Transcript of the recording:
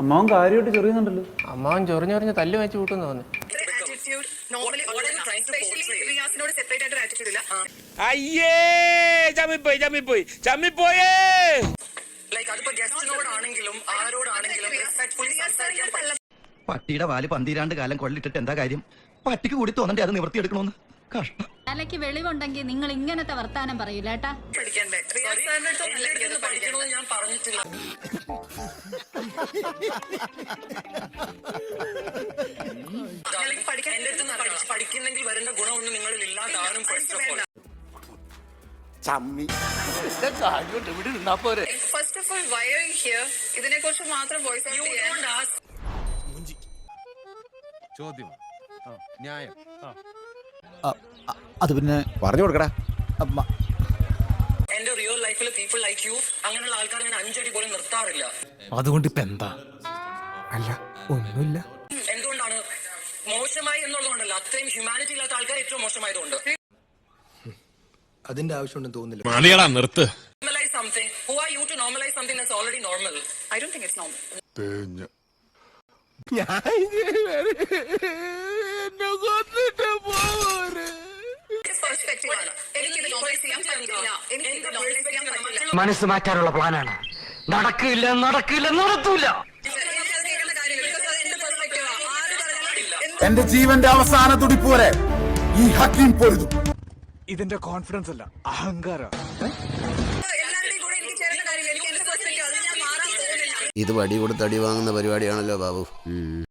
അമ്മാവൻ കാര്യമായിട്ട് ചെറിയുന്നുണ്ടല്ലോ. അമ്മാവൻ ചൊറിഞ്ഞൊറിഞ്ഞ് തല്ല് വെച്ച് കൂട്ടുന്നു തോന്നുന്നു അയ്യേ ചമ്മിപ്പോയി ചമ്മിപ്പോയി ചമ്മിപ്പോയേ. പട്ടിയുടെ വാൽ പന്തിരാണ്ട് കാലം കൊള്ളിട്ടിട്ട് എന്താ കാര്യം? പട്ടിക്ക് കൂടി തോന്നണ്ടേ അത് നിവർത്തിയെടുക്കണോന്ന്? കഷ്ടം. തലയ്ക്ക് വെളിവുണ്ടെങ്കിൽ നിങ്ങൾ ഇങ്ങനത്തെ വർത്താനം പറയൂല ഏട്ടാ. ഞാൻ പറഞ്ഞിട്ടില്ല. എന്റെ അടുത്ത് പഠിക്കുന്നെങ്കിൽ വരേണ്ട ഗുണമൊന്നും നിങ്ങളിൽ ഇല്ലാതാനും first of all first of all why are here ഇതിനെ കുറിച്ച് മാത്രം വോയിസ് ചോദ്യം. ന്യായം. അത് പിന്നെ പറഞ്ഞു കൊടുക്കടാ. അമ്മ- എന്റെ റിയൽ ലൈഫിൽ പീപ്പിൾ ലൈക്ക് യു അങ്ങനെയുള്ള ആൾക്കാർ ഞാൻ അഞ്ചടി പോലും നിർത്താറില്ല. അതുകൊണ്ട് ഇപ്പൊ എന്താ? അല്ല ഒന്നുമില്ല. എന്തുകൊണ്ടാണ്? മോശമായി എന്നുള്ളതുകൊണ്ടല്ല അത്രയും ഹ്യൂമാനിറ്റി ഇല്ലാത്ത ആൾക്കാർ ഏറ്റവും മോശമായതുകൊണ്ട്. അതിന്റെ ആവശ്യമുണ്ടെന്ന് തോന്നുന്നില്ല. മതിയടാ നിർത്ത്. Normalize something. Who are you to normalize something that's already normal? I don't think it's normal perspective മനസ്സ് മാറ്റാനുള്ള പ്ലാനാണ്. നടക്കില്ല നടക്കില്ല നടത്തൂല. എന്റെ പെർസ്പെക്റ്റീവ് ആര് പറഞ്ഞാലും എന്റെ ജീവന്റെ അവസാന തുടിപ്പ് വരെ ഈ ഹക്കിം പൊരുതും. ഇതിന്റെ കോൺഫിഡൻസ് അല്ല അഹങ്കാര. ഇത് വടി കൊടുത്ത് അടി വാങ്ങുന്ന പരിപാടിയാണല്ലോ ബാബു.